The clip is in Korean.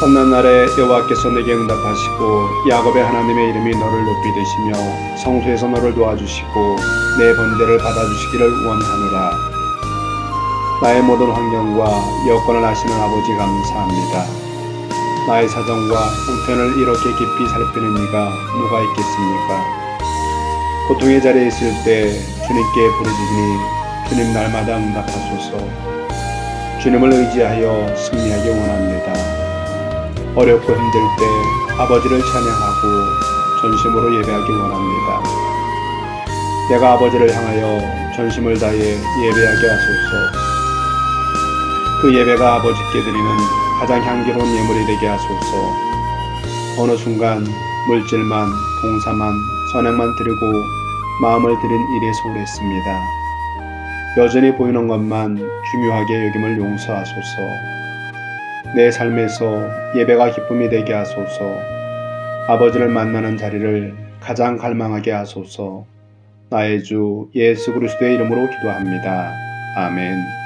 험난 날에 여호와께서 내게 응답하시고 야곱의 하나님의 이름이 너를 높이 드시며 성소에서 너를 도와주시고 내 번제를 받아주시기를 원하노라. 나의 모든 환경과 여건을 아시는 아버지 감사합니다. 나의 사정과 형편을 이렇게 깊이 살피는 이가 누가 있겠습니까? 고통의 자리에 있을 때 주님께 부르짖으니 주님 날마다 응답하소서. 주님을 의지하여 승리하기 원합니다. 어렵고 힘들 때 아버지를 찬양하고 전심으로 예배하기 원합니다. 내가 아버지를 향하여 전심을 다해 예배하게 하소서. 그 예배가 아버지께 드리는 가장 향기로운 예물이 되게 하소서. 어느 순간 물질만, 봉사만, 선행만 드리고 마음을 드린 일에 소홀했습니다. 여전히 보이는 것만 중요하게 여김을 용서하소서. 내 삶에서 예배가 기쁨이 되게 하소서. 아버지를 만나는 자리를 가장 갈망하게 하소서. 나의 주 예수 그리스도의 이름으로 기도합니다. 아멘.